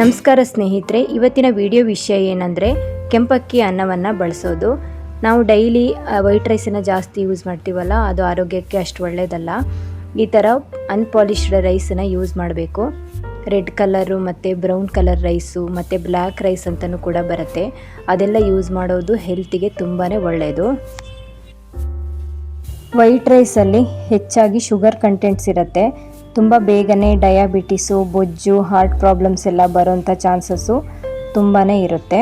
ನಮಸ್ಕಾರ ಸ್ನೇಹಿತರೆ, ಇವತ್ತಿನ ವಿಡಿಯೋ ವಿಷಯ ಏನಂದರೆ ಕೆಂಪಕ್ಕಿ ಅನ್ನವನ್ನು ಬಳಸೋದು. ನಾವು ಡೈಲಿ ವೈಟ್ ರೈಸನ್ನು ಜಾಸ್ತಿ ಯೂಸ್ ಮಾಡ್ತೀವಲ್ಲ, ಅದು ಆರೋಗ್ಯಕ್ಕೆ ಅಷ್ಟು ಒಳ್ಳೆಯದಲ್ಲ ಈ ಥರ ಅನ್ಪಾಲಿಶ್ಡ್ ರೈಸನ್ನು ಯೂಸ್ ಮಾಡಬೇಕು. ರೆಡ್ ಕಲರು ಮತ್ತು ಬ್ರೌನ್ ಕಲರ್ ರೈಸು ಮತ್ತು ಬ್ಲ್ಯಾಕ್ ರೈಸ್ ಅಂತಲೂ ಕೂಡ ಬರುತ್ತೆ. ಅದೆಲ್ಲ ಯೂಸ್ ಮಾಡೋದು ಹೆಲ್ತಿಗೆ ತುಂಬಾ ಒಳ್ಳೆಯದು ವೈಟ್ ರೈಸಲ್ಲಿ ಹೆಚ್ಚಾಗಿ ಶುಗರ್ ಕಂಟೆಂಟ್ಸ್ ಇರುತ್ತೆ. ತುಂಬ ಬೇಗನೆ ಡಯಾಬಿಟಿಸು ಬೊಜ್ಜು ಹಾರ್ಟ್ ಪ್ರಾಬ್ಲಮ್ಸ್ ಎಲ್ಲ ಬರೋಂಥ ಚಾನ್ಸಸ್ಸು ತುಂಬಾ ಇರುತ್ತೆ.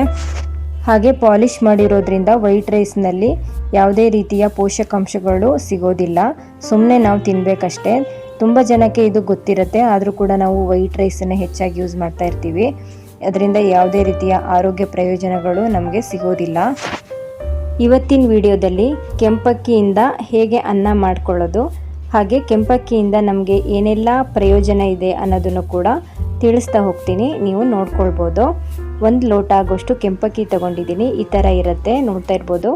ಹಾಗೆ ಪಾಲಿಷ್ ಮಾಡಿರೋದ್ರಿಂದ ವೈಟ್ ರೈಸ್ನಲ್ಲಿ ಯಾವುದೇ ರೀತಿಯ ಪೋಷಕಾಂಶಗಳು ಸಿಗೋದಿಲ್ಲ. ಸುಮ್ಮನೆ ನಾವು ತಿನ್ನಬೇಕಷ್ಟೇ ತುಂಬ ಜನಕ್ಕೆ ಇದು ಗೊತ್ತಿರುತ್ತೆ, ಆದರೂ ಕೂಡ ನಾವು ವೈಟ್ ರೈಸನ್ನು ಹೆಚ್ಚಾಗಿ ಯೂಸ್ ಮಾಡ್ತಾ ಇರ್ತೀವಿ. ಅದರಿಂದ ಯಾವುದೇ ರೀತಿಯ ಆರೋಗ್ಯ ಪ್ರಯೋಜನಗಳು ನಮಗೆ ಸಿಗೋದಿಲ್ಲ. ಇವತ್ತಿನ ವಿಡಿಯೋದಲ್ಲಿ ಕೆಂಪಕ್ಕಿಯಿಂದ ಹೇಗೆ ಅನ್ನ ಮಾಡ್ಕೊಳ್ಳೋದು ಹಾಗೆ ಕೆಂಪಕ್ಕಿಯಿಂದ ನಮಗೆ ಏನೆಲ್ಲ ಪ್ರಯೋಜನ ಇದೆ ಅನ್ನೋದನ್ನು ಕೂಡ ತಿಳಿಸ್ತಾ ಹೋಗ್ತೀನಿ. ನೀವು ನೋಡ್ಕೊಳ್ಬೋದು. ಒಂದು ಲೋಟ ಆಗೋಷ್ಟು ಕೆಂಪಕ್ಕಿ ತಗೊಂಡಿದ್ದೀನಿ. ಈ ಥರ ಇರುತ್ತೆ. ನೋಡ್ತಾ ಇರ್ಬೋದು.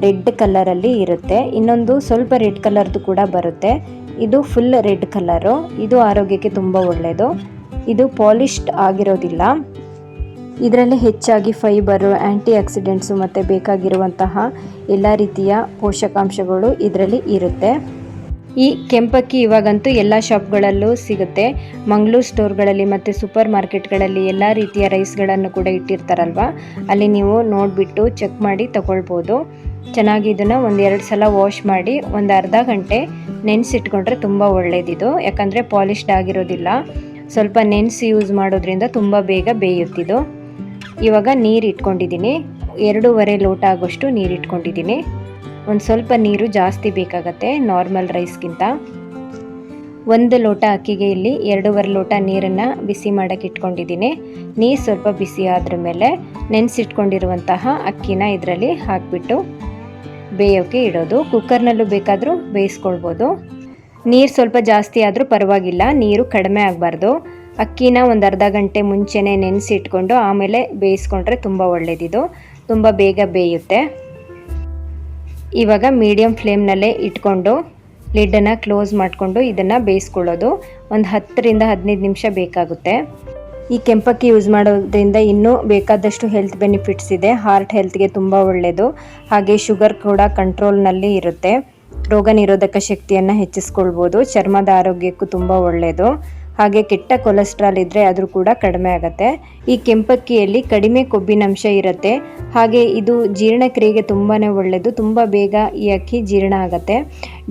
ರೆಡ್ ಕಲರಲ್ಲಿ ಇರುತ್ತೆ. ಇನ್ನೊಂದು ಸ್ವಲ್ಪ ರೆಡ್ ಕಲರ್ದು ಕೂಡ ಬರುತ್ತೆ. ಇದು ಫುಲ್ ರೆಡ್ ಕಲರು. ಇದು ಆರೋಗ್ಯಕ್ಕೆ ತುಂಬ ಒಳ್ಳೆಯದು ಇದು ಪಾಲಿಶ್ಡ್ ಆಗಿರೋದಿಲ್ಲ. ಇದರಲ್ಲಿ ಹೆಚ್ಚಾಗಿ ಫೈಬರು ಆ್ಯಂಟಿ ಆಕ್ಸಿಡೆಂಟ್ಸು ಮತ್ತು ಬೇಕಾಗಿರುವಂತಹ ಎಲ್ಲ ರೀತಿಯ ಪೋಷಕಾಂಶಗಳು ಇದರಲ್ಲಿ ಇರುತ್ತೆ. ಈ ಕೆಂಪಕ್ಕಿ ಇವಾಗಂತೂ ಎಲ್ಲ ಶಾಪ್ಗಳಲ್ಲೂ ಸಿಗುತ್ತೆ. ಮಂಗಳೂರು ಸ್ಟೋರ್ಗಳಲ್ಲಿ ಮತ್ತು ಸೂಪರ್ ಮಾರ್ಕೆಟ್ಗಳಲ್ಲಿ ಎಲ್ಲ ರೀತಿಯ ರೈಸ್ಗಳನ್ನು ಕೂಡ ಇಟ್ಟಿರ್ತಾರಲ್ವ? ಅಲ್ಲಿ ನೀವು ನೋಡಿಬಿಟ್ಟು ಚೆಕ್ ಮಾಡಿ ತಗೊಳ್ಬೋದು. ಚೆನ್ನಾಗಿ ಇದನ್ನು ಒಂದು ಎರಡು ಸಲ ವಾಶ್ ಮಾಡಿ ಒಂದು ಅರ್ಧ ಗಂಟೆ ನೆನೆಸಿಟ್ಕೊಂಡ್ರೆ ತುಂಬ ಒಳ್ಳೆಯದಿದು ಯಾಕಂದರೆ ಪಾಲಿಶ್ಡ್ ಆಗಿರೋದಿಲ್ಲ. ಸ್ವಲ್ಪ ನೆನೆಸಿ ಯೂಸ್ ಮಾಡೋದ್ರಿಂದ ತುಂಬ ಬೇಗ ಬೇಯುತ್ತಿದ್ದು ಇವಾಗ ನೀರು ಇಟ್ಕೊಂಡಿದ್ದೀನಿ. ಎರಡೂವರೆ ಲೋಟ ಆಗೋಷ್ಟು ನೀರು ಇಟ್ಕೊಂಡಿದ್ದೀನಿ. ಒಂದು ಸ್ವಲ್ಪ ನೀರು ಜಾಸ್ತಿ ಬೇಕಾಗತ್ತೆ ನಾರ್ಮಲ್ ರೈಸ್ಗಿಂತ ಒಂದು ಲೋಟ ಅಕ್ಕಿಗೆ ಇಲ್ಲಿ ಎರಡೂವರೆ ಲೋಟ ನೀರನ್ನು ಬಿಸಿ ಮಾಡೋಕ್ಕೆ ಇಟ್ಕೊಂಡಿದ್ದೀನಿ. ನೀರು ಸ್ವಲ್ಪ ಬಿಸಿ ಆದ್ರ ಮೇಲೆ ನೆನೆಸಿಟ್ಕೊಂಡಿರುವಂತಹ ಅಕ್ಕಿನ ಇದರಲ್ಲಿ ಹಾಕಿಬಿಟ್ಟು ಬೇಯೋಕ್ಕೆ ಇಡೋದು. ಕುಕ್ಕರ್ನಲ್ಲೂ ಬೇಕಾದರೂ ಬೇಯಿಸ್ಕೊಳ್ಬೋದು. ನೀರು ಸ್ವಲ್ಪ ಜಾಸ್ತಿ ಆದರೂ ಪರವಾಗಿಲ್ಲ, ನೀರು ಕಡಿಮೆ ಆಗಬಾರ್ದು. ಅಕ್ಕಿನ ಒಂದು ಅರ್ಧ ಗಂಟೆ ಮುಂಚೆನೇ ನೆನೆಸಿಟ್ಕೊಂಡು ಆಮೇಲೆ ಬೇಯಿಸ್ಕೊಂಡ್ರೆ ತುಂಬ ಒಳ್ಳೆಯದಿದು ತುಂಬ ಬೇಗ ಬೇಯುತ್ತೆ. ಇವಾಗ ಮೀಡಿಯಮ್ ಫ್ಲೇಮ್ನಲ್ಲೇ ಇಟ್ಕೊಂಡು ಲಿಡ್ಡನ್ನು ಕ್ಲೋಸ್ ಮಾಡಿಕೊಂಡು ಇದನ್ನು ಬೇಯಿಸ್ಕೊಳ್ಳೋದು. ಒಂದು ಹತ್ತರಿಂದ ಹದಿನೈದು ನಿಮಿಷ ಬೇಕಾಗುತ್ತೆ. ಈ ಕೆಂಪಕ್ಕಿ ಯೂಸ್ ಮಾಡೋದ್ರಿಂದ ಇನ್ನೂ ಬೇಕಾದಷ್ಟು ಹೆಲ್ತ್ ಬೆನಿಫಿಟ್ಸ್ ಇದೆ. ಹಾರ್ಟ್ ಹೆಲ್ತ್ಗೆ ತುಂಬ ಒಳ್ಳೆಯದು ಹಾಗೆ ಶುಗರ್ ಕೂಡ ಕಂಟ್ರೋಲ್ನಲ್ಲಿ ಇರುತ್ತೆ. ರೋಗ ನಿರೋಧಕ ಶಕ್ತಿಯನ್ನು ಹೆಚ್ಚಿಸ್ಕೊಳ್ಬೋದು. ಚರ್ಮದ ಆರೋಗ್ಯಕ್ಕೂ ತುಂಬ ಒಳ್ಳೆಯದು ಹಾಗೆ ಕೆಟ್ಟ ಕೊಲೆಸ್ಟ್ರಾಲ್ ಇದ್ದರೆ ಅದು ಕೂಡ ಕಡಿಮೆ ಆಗುತ್ತೆ. ಈ ಕೆಂಪಕ್ಕಿಯಲ್ಲಿ ಕಡಿಮೆ ಕೊಬ್ಬಿನಂಶ ಇರುತ್ತೆ. ಹಾಗೆ ಇದು ಜೀರ್ಣಕ್ರಿಯೆಗೆ ತುಂಬಾ ಒಳ್ಳೆಯದು ತುಂಬ ಬೇಗ ಈ ಅಕ್ಕಿ ಜೀರ್ಣ ಆಗುತ್ತೆ.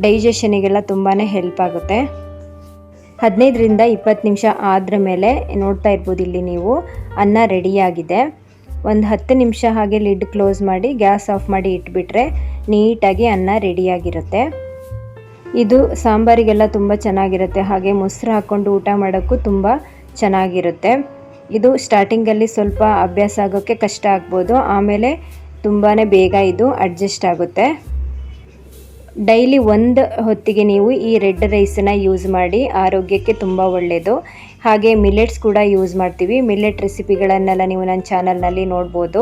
ಡೈಜೆಷನಿಗೆಲ್ಲ ತುಂಬಾ ಹೆಲ್ಪ್ ಆಗುತ್ತೆ. ಹದಿನೈದರಿಂದ ಇಪ್ಪತ್ತು ನಿಮಿಷ ಆದ್ರ ಮೇಲೆ ನೋಡ್ತಾ ಇರ್ಬೋದು ಇಲ್ಲಿ ನೀವು. ಅನ್ನ ರೆಡಿಯಾಗಿದೆ ಒಂದು ಹತ್ತು ನಿಮಿಷ ಹಾಗೆ ಲಿಡ್ ಕ್ಲೋಸ್ ಮಾಡಿ, ಗ್ಯಾಸ್ ಆಫ್ ಮಾಡಿ ಇಟ್ಬಿಟ್ರೆ ನೀಟಾಗಿ ಅನ್ನ ರೆಡಿಯಾಗಿರುತ್ತೆ ಇದು ಸಾಂಬಾರಿಗೆಲ್ಲ ತುಂಬ ಚೆನ್ನಾಗಿರುತ್ತೆ. ಹಾಗೆ ಮೊಸರು ಹಾಕ್ಕೊಂಡು ಊಟ ಮಾಡೋಕ್ಕೂ ತುಂಬ ಚೆನ್ನಾಗಿರುತ್ತೆ. ಇದು ಸ್ಟಾರ್ಟಿಂಗಲ್ಲಿ ಸ್ವಲ್ಪ ಅಭ್ಯಾಸ ಆಗೋಕ್ಕೆ ಕಷ್ಟ ಆಗ್ಬೋದು. ಆಮೇಲೆ ತುಂಬಾ ಬೇಗ ಇದು ಅಡ್ಜಸ್ಟ್ ಆಗುತ್ತೆ. ಡೈಲಿ ಒಂದು ಹೊತ್ತಿಗೆ ನೀವು ಈ ರೆಡ್ ರೈಸನ್ನು ಯೂಸ್ ಮಾಡಿ ಆರೋಗ್ಯಕ್ಕೆ ತುಂಬ ಒಳ್ಳೆಯದು ಹಾಗೆ ಮಿಲೆಟ್ಸ್ ಕೂಡ ಯೂಸ್ ಮಾಡ್ತೀವಿ. ಮಿಲೆಟ್ ರೆಸಿಪಿಗಳನ್ನೆಲ್ಲ ನೀವು ನನ್ನ ಚಾನಲ್ನಲ್ಲಿ ನೋಡ್ಬೋದು.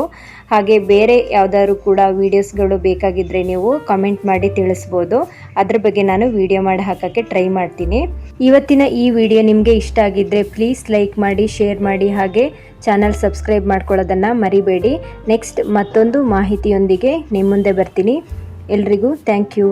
ಹಾಗೆ ಬೇರೆ ಯಾವುದಾದ್ರು ಕೂಡ ವೀಡಿಯೋಸ್ಗಳು ಬೇಕಾಗಿದ್ದರೆ ನೀವು ಕಮೆಂಟ್ ಮಾಡಿ ತಿಳಿಸ್ಬೋದು. ಅದ್ರ ಬಗ್ಗೆ ನಾನು ವಿಡಿಯೋ ಮಾಡಿ ಹಾಕೋಕ್ಕೆ ಟ್ರೈ ಮಾಡ್ತೀನಿ. ಇವತ್ತಿನ ಈ ವಿಡಿಯೋ ನಿಮಗೆ ಇಷ್ಟ ಆಗಿದ್ದರೆ ಪ್ಲೀಸ್ ಲೈಕ್ ಮಾಡಿ ಶೇರ್ ಮಾಡಿ, ಹಾಗೆ ಚಾನಲ್ ಸಬ್ಸ್ಕ್ರೈಬ್ ಮಾಡ್ಕೊಳ್ಳೋದನ್ನು ಮರಿಬೇಡಿ. ನೆಕ್ಸ್ಟ್ ಮತ್ತೊಂದು ಮಾಹಿತಿಯೊಂದಿಗೆ ನಿಮ್ಮ ಮುಂದೆ ಬರ್ತೀನಿ. ಎಲ್ರಿಗೂ ಥ್ಯಾಂಕ್ ಯು